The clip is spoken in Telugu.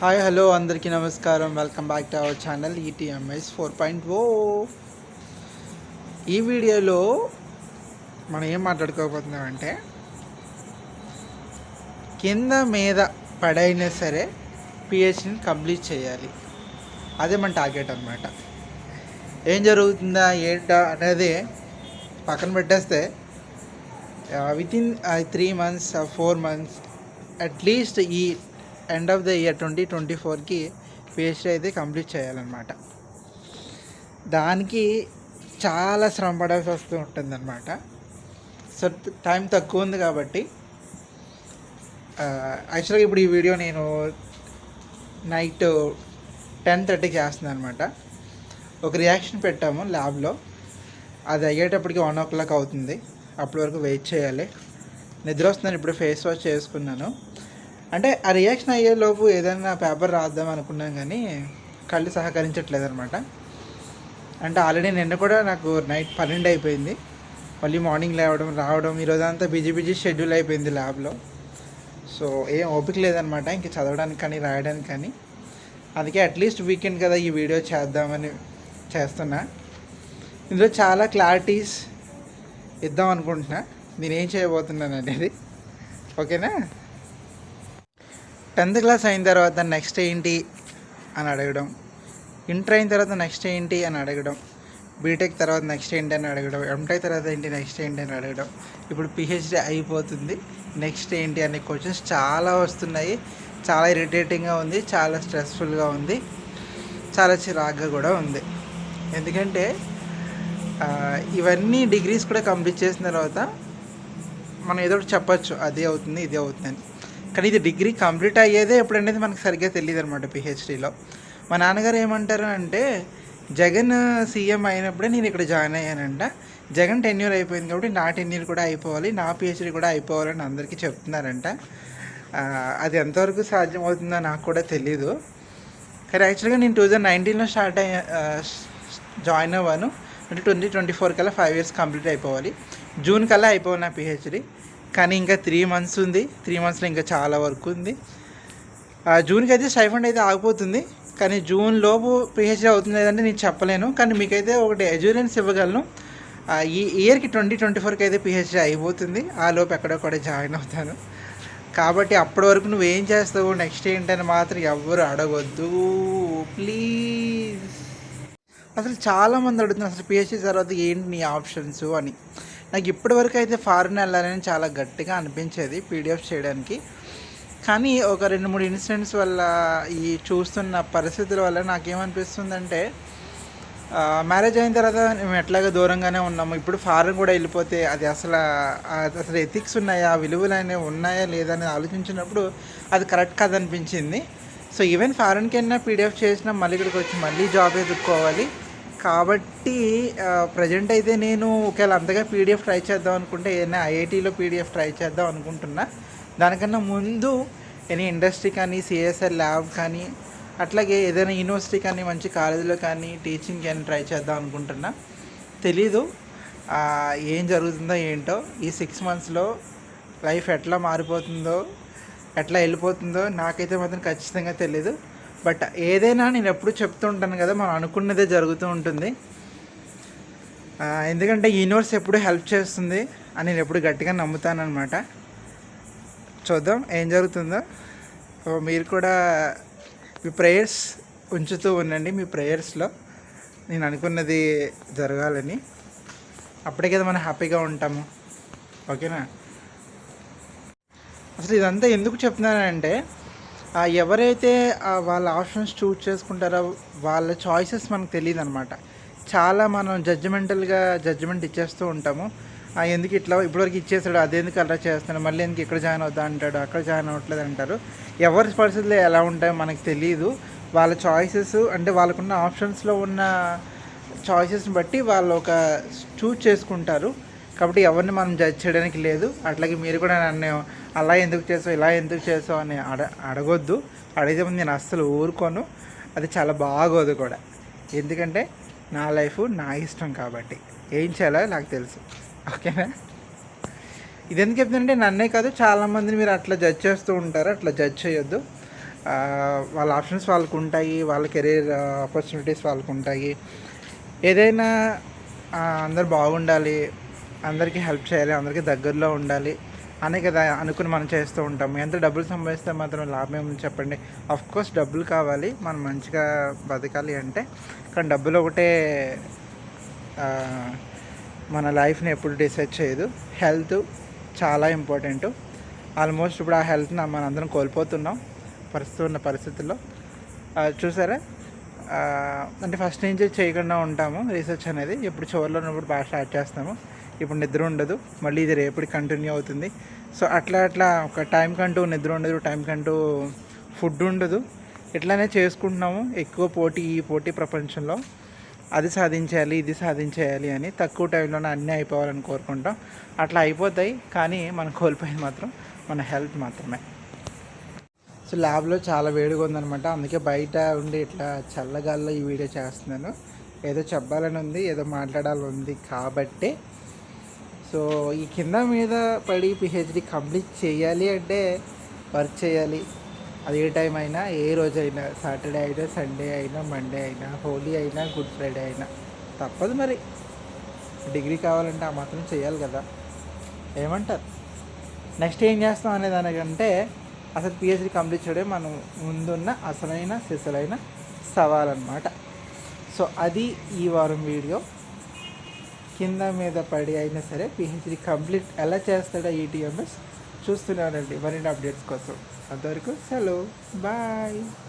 హాయ్ హలో అందరికీ నమస్కారం. Welcome back to our channel ETMS four point O ఈ వీడియోలో మనం ఏం మాట్లాడుకోబోతున్నామంటే కింద మీద పడైనా సరే పిహెచ్ని కంప్లీట్ చేయాలి. అదే మన టార్గెట్ అనమాట ఏం జరుగుతుందా ఏంటా అనేది పక్కన పెట్టేస్తే within three months four months at least ఈ end of the year twenty twenty ఫోర్కి పిహెచ్డీ అయితే కంప్లీట్ చేయాలన్నమాట. దానికి చాలా శ్రమ పడాల్సి వస్తూ ఉంటుందన్నమాట. సో టైం తక్కువ ఉంది కాబట్టి యాక్చువల్గా ఇప్పుడు ఈ వీడియో నేను నైట్ టెన్ థర్టీకి చేస్తున్నాను అనమాట ఒక రియాక్షన్ పెట్టాము ల్యాబ్లో. అది అయ్యేటప్పటికి వన్ ఓ క్లాక్ అవుతుంది. అప్పటి వరకు వెయిట్ చేయాలి. నిద్ర వస్తుందని ఇప్పుడు ఫేస్ వాష్ చేసుకున్నాను. అంటే ఆ రియాక్షన్ అయ్యేలోపు ఏదైనా పేపర్ రాద్దాం అనుకున్నాం కానీ కళ్ళు సహకరించట్లేదు అనమాట అంటే ఆల్రెడీ నిన్న కూడా నాకు నైట్ పన్నెండు అయిపోయింది. మళ్ళీ మార్నింగ్ లేవడం రావడం ఈరోజంతా బిజీ బిజీ షెడ్యూల్ అయిపోయింది ల్యాబ్లో సో ఏం ఓపిక లేదనమాట ఇంక చదవడానికి కానీ రాయడానికి కానీ. అందుకే అట్లీస్ట్ వీకెండ్ కదా ఈ వీడియో చేద్దామని చేస్తున్నా. ఇందులో చాలా క్లారిటీస్ ఇద్దాం అనుకుంటున్నా. నేను ఏం చేయబోతున్నాను అనేది. ఓకేనా? టెన్త్ క్లాస్ అయిన తర్వాత నెక్స్ట్ ఏంటి అని అడగడం. ఇంటర్ అయిన తర్వాత నెక్స్ట్ ఏంటి అని అడగడం. బీటెక్ తర్వాత నెక్స్ట్ ఏంటి అని అడగడం. ఎంటెక్ తర్వాత ఏంటి నెక్స్ట్ ఏంటి అని అడగడం. ఇప్పుడు పిహెచ్డి అయిపోతుంది. నెక్స్ట్ ఏంటి అనే క్వశ్చన్స్ చాలా వస్తున్నాయి. చాలా ఇరిటేటింగ్గా ఉంది. చాలా స్ట్రెస్ఫుల్గా ఉంది. చాలా చిరాగ్గా కూడా ఉంది. ఎందుకంటే ఇవన్నీ డిగ్రీస్ కూడా కంప్లీట్ చేసిన తర్వాత మనం ఏదో ఒకటి చెప్పచ్చు. అది అవుతుంది ఇది అవుతుంది అని. కానీ ఇది డిగ్రీ కంప్లీట్ అయ్యేదే ఎప్పుడనేది మనకు సరిగ్గా తెలియదు అనమాట పిహెచ్డీలో మా నాన్నగారు ఏమంటారు అంటే జగన్ సీఎం అయినప్పుడే నేను ఇక్కడ జాయిన్ అయ్యానంట. జగన్ టెన్యూర్ అయిపోయింది కాబట్టి నా టెన్యూర్ కూడా అయిపోవాలి నా పిహెచ్డీ కూడా అయిపోవాలని అందరికీ చెప్తున్నారంట. అది ఎంతవరకు సాధ్యం అవుతుందో నాకు కూడా తెలీదు. కానీ యాక్చువల్గా నేను టూ థౌజండ్ నైన్టీన్లో స్టార్ట్ అయ్యా జాయిన్ అవ్వాను. అంటే ట్వంటీ ట్వంటీ ఫోర్ కల్లా ఫైవ్ ఇయర్స్ కంప్లీట్ అయిపోవాలి. జూన్ కల్లా అయిపోవాలి నా పిహెచ్డి కానీ ఇంకా త్రీ మంత్స్ ఉంది. త్రీ మంత్స్లో ఇంకా చాలా వర్క్ ఉంది. జూన్కి అయితే స్టైఫండ్ అయితే ఆగిపోతుంది. కానీ జూన్ లోపు పిహెచ్డీ అవుతుంది లేదంటే నేను చెప్పలేను. కానీ మీకైతే ఒకటి ఎజ్యూరెన్స్ ఇవ్వగలను. ఈ ఇయర్కి ట్వంటీ ట్వంటీ ఫోర్కి అయితే పిహెచ్డీ అయిపోతుంది. ఆ లోపు ఎక్కడొక్కడ జాయిన్ అవుతాను. కాబట్టి అప్పటి వరకు నువ్వేం చేస్తావు? నెక్స్ట్ ఏంటని మాత్రం ఎవ్వరు అడగొద్దు. ప్లీజ్ అసలు చాలామంది అడుగుతున్నారు అసలు పిహెచ్డీ తర్వాత ఏంటి నీ ఆప్షన్స్ అని. నాకు ఇప్పటివరకు అయితే ఫారిన్ వెళ్ళాలని చాలా గట్టిగా అనిపించేది పీడిఎఫ్ చేయడానికి. కానీ ఒక రెండు మూడు ఇన్సిడెంట్స్ వల్ల ఈ చూస్తున్న పరిస్థితుల వల్ల నాకేమనిపిస్తుందంటే మ్యారేజ్ అయిన తర్వాత మేము ఎట్లాగో దూరంగానే ఉన్నాము. ఇప్పుడు ఫారెన్ కూడా వెళ్ళిపోతే అది అసలు అసలు ఎథిక్స్ ఉన్నాయా విలువలు అనేవి ఉన్నాయా లేదా అని ఆలోచించినప్పుడు అది కరెక్ట్ కాదనిపించింది. సో ఈవెన్ ఫారెన్కి వెళ్ళినా పీడిఎఫ్ చేసినా మళ్ళీ ఇక్కడికి వచ్చి మళ్ళీ జాబ్ ఎదుర్కోవాలి. కాబట్టి ప్రజెంట్ అయితే నేను ఒకవేళ అంతగా పీడిఎఫ్ ట్రై చేద్దాం అనుకుంటే ఏదైనా ఐఐటీలో పీడిఎఫ్ ట్రై చేద్దాం అనుకుంటున్నా. దానికన్నా ముందు ఎనీ ఇండస్ట్రీ కానీ సిఎస్ఆర్ ల్యాబ్ కానీ అట్లాగే ఏదైనా యూనివర్సిటీ కానీ మంచి కాలేజీలో కానీ టీచింగ్ కానీ ట్రై చేద్దాం అనుకుంటున్నా. తెలీదు ఏం జరుగుతుందో ఏంటో ఈ సిక్స్ మంత్స్లో లైఫ్ ఎట్లా మారిపోతుందో ఎట్లా వెళ్ళిపోతుందో నాకైతే మాత్రం ఖచ్చితంగా తెలీదు. బట్ ఏదైనా నేను ఎప్పుడు చెప్తూ ఉంటాను కదా మనం అనుకున్నదే జరుగుతూ ఉంటుంది. ఎందుకంటే యూనివర్స్ ఎప్పుడు హెల్ప్ చేస్తుంది అని నేను ఎప్పుడు గట్టిగా నమ్ముతానమాట చూద్దాం ఏం జరుగుతుందో. మీరు కూడా మీ ప్రేయర్స్ ఉంచుతూ ఉండండి మీ ప్రేయర్స్లో. నేను అనుకున్నది జరగాలని. అప్పుడే కదా మనం హ్యాపీగా ఉంటాము. ఓకేనా? అసలు ఇదంతా ఎందుకు చెప్తున్నానంటే ఎవరైతే వాళ్ళ ఆప్షన్స్ చూస్ చేసుకుంటారో వాళ్ళ చాయిసెస్ మనకు తెలియదు అనమాట చాలా మనం జడ్జిమెంటల్గా జడ్జిమెంట్ ఇచ్చేస్తూ ఉంటాము. ఆ ఎందుకు ఇట్లా ఇప్పటివరకు ఇచ్చేసాడు అదేందుకు అలా చేస్తున్నాడు మళ్ళీ ఎందుకు ఇక్కడ జాయిన్ అవుతా అంటాడు అక్కడ జాయిన్ అవ్వట్లేదు అంటారు. ఎవరి పరిస్థితులు ఎలా ఉంటాయో మనకు తెలియదు వాళ్ళ చాయిసెస్ అంటే వాళ్ళకున్న ఆప్షన్స్లో ఉన్న చాయిసెస్ని బట్టి వాళ్ళు ఒక చూస్ చేసుకుంటారు. కాబట్టి ఎవరిని మనం జడ్జ్ చేయడానికి లేదు. అట్లాగే మీరు కూడా నన్ను అలా ఎందుకు చేసావు ఇలా ఎందుకు చేసావు అని అడ అడగొద్దు. అడిగితే ముందు నేను అస్సలు ఊరుకోను. అది చాలా బాగోదు కూడా. ఎందుకంటే నా లైఫ్ నా ఇష్టం కాబట్టి. ఏం చేయాలో నాకు తెలుసు. ఓకేనా? ఇది ఎందుకు చెప్తుందంటే నన్నే కాదు చాలామందిని మీరు అట్లా జడ్జ్ చేస్తూ ఉంటారు. అట్లా జడ్జ్ చేయొద్దు. వాళ్ళ ఆప్షన్స్ వాళ్ళకు ఉంటాయి వాళ్ళ కెరీర్ ఆపర్చునిటీస్ వాళ్ళకు ఉంటాయి. ఏదైనా అందరు బాగుండాలి అందరికీ హెల్ప్ చేయాలి అందరికీ దగ్గరలో ఉండాలి. అనే కదా అనుకుని మనం చేస్తూ ఉంటాము ఎంత డబ్బులు సంపాదిస్తే మాత్రం లాభం ఏముంది చెప్పండి? అఫ్ కోర్స్ డబ్బులు కావాలి మనం మంచిగా బతకాలి అంటే. కానీ డబ్బులు ఒకటే మన లైఫ్ని ఎప్పుడు డిసైడ్ చేయదు. హెల్త్ చాలా ఇంపార్టెంట్. ఆల్మోస్ట్ ఇప్పుడు ఆ హెల్త్ని మనందరం కోల్పోతున్నాం ప్రస్తుతం ఉన్న పరిస్థితుల్లో. చూసారా? అంటే ఫస్ట్ నుంచి చేయకుండా ఉంటాము రీసెర్చ్ అనేది. ఇప్పుడు చివరిలో ఉన్నప్పుడు బాగా స్టార్ట్ చేస్తాము. ఇప్పుడు నిద్ర ఉండదు. మళ్ళీ ఇది రేపటి కంటిన్యూ అవుతుంది. సో అట్లా అట్లా ఒక టైం కంటూ నిద్ర ఉండదు టైం కంటూ ఫుడ్ ఉండదు. ఇట్లానే చేసుకుంటున్నాము. ఎక్కువ పోటీ ఈ పోటీ ప్రపంచంలో. అది సాధించాలి ఇది సాధించేయాలి అని తక్కువ టైంలోనే అన్నీ అయిపోవాలని కోరుకుంటాం. అట్లా అయిపోతాయి కానీ మనం కోల్పోయేది మాత్రం మన హెల్త్ మాత్రమే. సో ల్యాబ్లో చాలా వేడిగా ఉందనమాట అందుకే బయట ఉండి ఇట్లా చల్లగాల్లో ఈ వీడియో చేస్తున్నాను. ఏదో చెప్పాలని ఉంది ఏదో మాట్లాడాలని ఉంది. కాబట్టి సో ఈ కింద మీద పడి పిహెచ్డి కంప్లీట్ చేయాలి అంటే వర్క్ చేయాలి. అది ఏ టైం అయినా ఏ రోజు అయినా సాటర్డే అయినా సండే అయినా మండే అయినా హోలీ అయినా గుడ్ ఫ్రైడే అయినా. తప్పదు మరి. డిగ్రీ కావాలంటే ఆ మాత్రం చేయాలి కదా. ఏమంటారు? నెక్స్ట్ ఏం చేస్తాం అనే దానికంటే అసలు పిహెచ్డి కంప్లీట్ చేయడం మనం ముందున్న అసలైన సిసలైన సవాల్ అనమాట సో అది ఈ వారం వీడియో. కింద మీద పడి అయినా సరే పిహెచ్డి కంప్లీట్ ఎలా చేస్తాడో ఈటీఎంఎస్ చూస్తున్నానండి. మరిన్ని అప్డేట్స్ కోసం. అంతవరకు సెలవు. బాయ్.